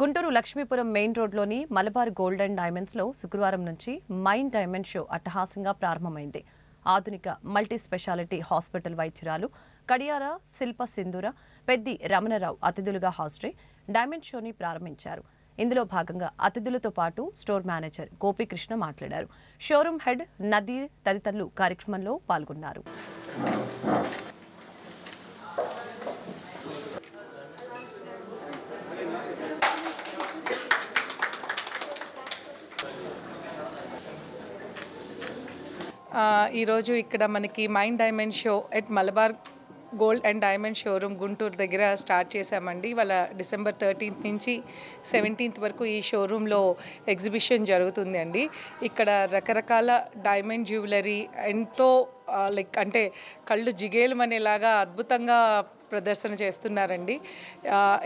Guntur Lakshmipuram main రోడ్లోని Malabar gold and డైమండ్స్లో శుక్రవారం నుంచి మైండ్ డైమండ్ షో అట్టహాసంగా ప్రారంభమైంది. ఆధునిక మల్టీ స్పెషాలిటీ హాస్పిటల్ వైద్యురాలు కడియార శిల్ప సింధూర పెద్ది రమణరావు అతిథులుగా హాజరై డైమండ్ షోని ప్రారంభించారు. ఇందులో భాగంగా అతిథులతో పాటు స్టోర్ మేనేజర్ గోపీకృష్ణ మాట్లాడారు. షోరూమ్ హెడ్ నదీర్ తదితరులు కార్యక్రమంలో పాల్గొన్నారు. ఈరోజు ఇక్కడ మనకి mind diamond show at Malabar gold and diamond showroom Guntur దగ్గర స్టార్ట్ చేశామండి. వాళ్ళ డిసెంబర్ థర్టీన్త్ నుంచి సెవెంటీన్త్ వరకు ఈ షోరూంలో ఎగ్జిబిషన్ జరుగుతుంది అండి ఇక్కడ రకరకాల డైమండ్ జ్యువెలరీ ఎంతో లైక్ అంటే కళ్ళు జిగేలమనేలాగా అద్భుతంగా ప్రదర్శన చేస్తున్నారండి.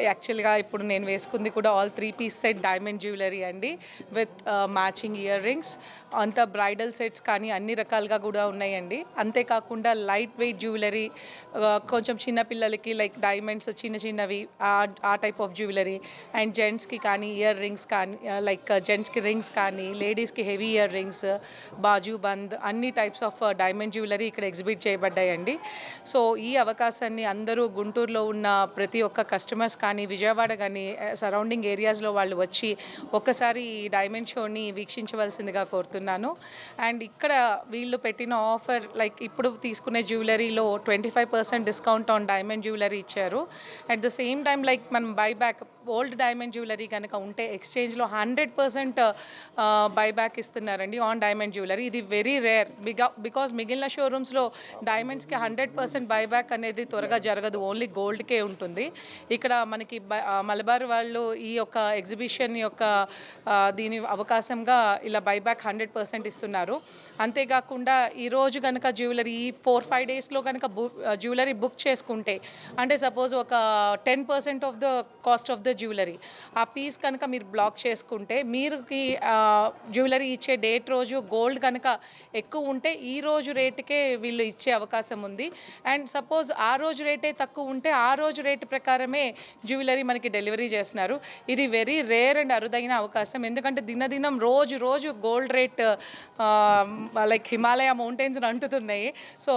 యాక్చువల్గా ఇప్పుడు నేను వేసుకుంది కూడా all three piece set diamond jewellery అండి. విత్ మ్యాచింగ్ ఇయర్ రింగ్స్ అంత బ్రైడల్ సెట్స్ కానీ అన్ని రకాలుగా కూడా ఉన్నాయండి. అంతేకాకుండా లైట్ వెయిట్ జ్యువెలరీ కొంచెం చిన్న పిల్లలకి లైక్ డైమండ్స్ చిన్న చిన్నవి ఆ- ఆ టైప్ ఆఫ్ జ్యువెలరీ అండ్ జెంట్స్కి కానీ ఇయర్ రింగ్స్ కానీ లైక్ జెంట్స్కి రింగ్స్ కానీ లేడీస్కి హెవీ ఇయర్ రింగ్స్ బాజు బంద్ అన్ని టైప్స్ ఆఫ్ డైమండ్ జ్యువెలరీ ఇక్కడ ఎగ్జిబిట్ చేయబడ్డాయండి. సో ఈ అవకాశాన్ని అందరూ గుంటూరులో ఉన్న ప్రతి ఒక్క కస్టమర్స్ కానీ విజయవాడ కానీ సరౌండింగ్ ఏరియాస్లో వాళ్ళు వచ్చి ఒక్కసారి ఈ డైమండ్ షోని వీక్షించవలసిందిగా కోరుతున్నాను. అండ్ ఇక్కడ వీళ్ళు పెట్టిన ఆఫర్ లైక్ ఇప్పుడు తీసుకునే జ్యువెలరీలో twenty five percent discount on diamond jewellery ఇచ్చారు. At the same time like మనం బైబ్యాక్ ఓల్డ్ డైమండ్ జ్యువెలరీ కనుక ఉంటే ఎక్స్చేంజ్లో హండ్రెడ్ పర్సెంట్ బైబ్యాక్ ఇస్తున్నారండి ఆన్ డైమండ్ జ్యువెలరీ ఇది వెరీ రేర్ బిగా బికాస్ మిగిలిన షోరూమ్స్లో డైమండ్స్కి హండ్రెడ్ పర్సెంట్ బైబ్యాక్ అనేది త్వరగా జరగదు. ఓన్లీ గోల్డ్కే ఉంటుంది. ఇక్కడ మనకి మలబార్ వాళ్ళు ఈ యొక్క ఎగ్జిబిషన్ యొక్క దీని అవకాశంగా ఇలా బైబ్యాక్ హండ్రెడ్ పర్సెంట్ ఇస్తున్నారు. అంతేకాకుండా ఈరోజు కనుక జ్యువెలరీ ఈ ఫోర్ ఫైవ్ డేస్లో కనుక బు జ్యువెలరీ బుక్ చేసుకుంటే అంటే సపోజ్ ఒక ten percent of the cost of the jewellery ఆ పీస్ కనుక మీరు బ్లాక్ చేసుకుంటే మీరుకి జ్యువెలరీ ఇచ్చే డేట్ రోజు గోల్డ్ కనుక ఎక్కువ ఉంటే ఈ రోజు రేటుకే వీళ్ళు ఇచ్చే అవకాశం ఉంది. అండ్ సపోజ్ ఆ రోజు రేటే తక్కువ ఉంటే ఆ రోజు రేటు ప్రకారమే జ్యువెలరీ మనకి డెలివరీ చేస్తున్నారు. ఇది వెరీ రేర్ అండ్ అరుదైన అవకాశం. ఎందుకంటే దినదినం రోజు రోజు gold rate like Himalaya mountains అంటుతున్నాయి. సో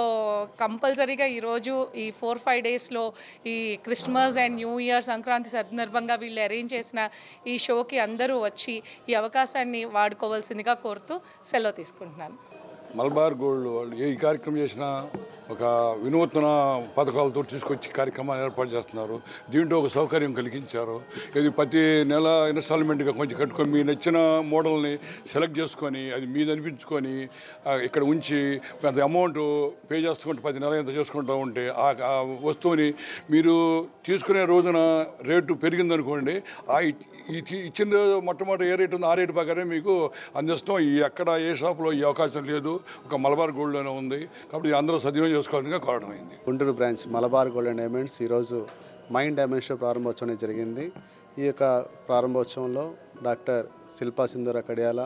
కంపల్సరీగా ఈరోజు ఈ ఫోర్ ఫైవ్ డేస్లో ఈ Christmas and new year Sankranti సందర్భంగా వీళ్ళు అరేంజ్ చేసిన ఈ షోకి అందరూ వచ్చి ఈ అవకాశాన్ని వాడుకోవాల్సిందిగా కోరుతూ సెలవు తీసుకుంటున్నాను. మల్బార్ గోల్డ్ వాళ్ళు ఏ కార్యక్రమం చేసినా ఒక వినూత్న పథకాలతో తీసుకొచ్చి కార్యక్రమాలు ఏర్పాటు చేస్తున్నారు. దీంట్లో ఒక సౌకర్యం కలిగించారు. ఇది ప్రతి నెల ఇన్స్టాల్మెంట్గా కొంచెం కట్టుకొని మీ నచ్చిన మోడల్ని సెలెక్ట్ చేసుకొని అది మీద అనిపించుకొని ఇక్కడ ఉంచి పెద్ద అమౌంట్ పే చేసుకుంటే ప్రతి నెల ఎంత చేసుకుంటూ ఉంటే ఆ వస్తువుని మీరు తీసుకునే రోజున రేటు పెరిగిందనుకోండి ఆ ఇచ్చిన రోజు మొట్టమొదటి ఏ రేటు ఉందో ఆ రేటు ప్రకారం మీకు అందిస్తాం. ఎక్కడ ఏ షాపులో ఈ అవకాశం లేదు. ఒక మలబార్ గోల్డ్లోనే ఉంది. కాబట్టి అందరూ సద్వినియోగం చేసుకోవాలని కారణమైంది. Guntur branch Malabar gold and diamonds ఈరోజు మైండ్ డైమెన్షన్ ప్రారంభోత్సవం జరిగింది. ఈ యొక్క ప్రారంభోత్సవంలో డాక్టర్ శిల్పా సింధూర కడియాల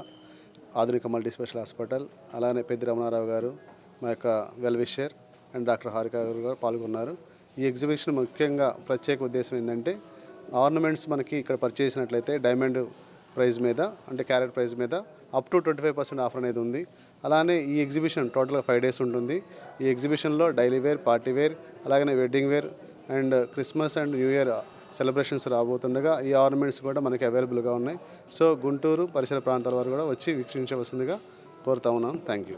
ఆధునిక మల్టీ స్పెషల్ హాస్పిటల్ అలానే పెద్ది రమణారావు గారు మా యొక్క వెల్విషర్ అండ్ డాక్టర్ హారిక గారు కూడా పాల్గొన్నారు. ఈ ఎగ్జిబిషన్ ముఖ్యంగా ప్రత్యేక ఉద్దేశం ఏంటంటే ఆర్నమెంట్స్ మనకి ఇక్కడ పర్చేస్ డైమండ్ ప్రైజ్ మీద అంటే క్యారెట్ ప్రైజ్ మీద up to twenty five percent offer అనేది ఉంది. అలానే ఈ ఎగ్జిబిషన్ టోటల్గా ఫైవ్ డేస్ ఉంటుంది. ఈ ఎగ్జిబిషన్లో డైలీ వేర్ పార్టీ వేర్ అలాగనే wedding wear and Christmas and new year celebrations రాబోతుండగా ఈ ఆర్నమెంట్స్ కూడా మనకి అవైలబుల్గా ఉన్నాయి. సో గుంటూరు పరిసర ప్రాంతాల వారు కూడా వచ్చి వీక్షించవలసిందిగా కోరుతా ఉన్నాను థ్యాంక్ యూ.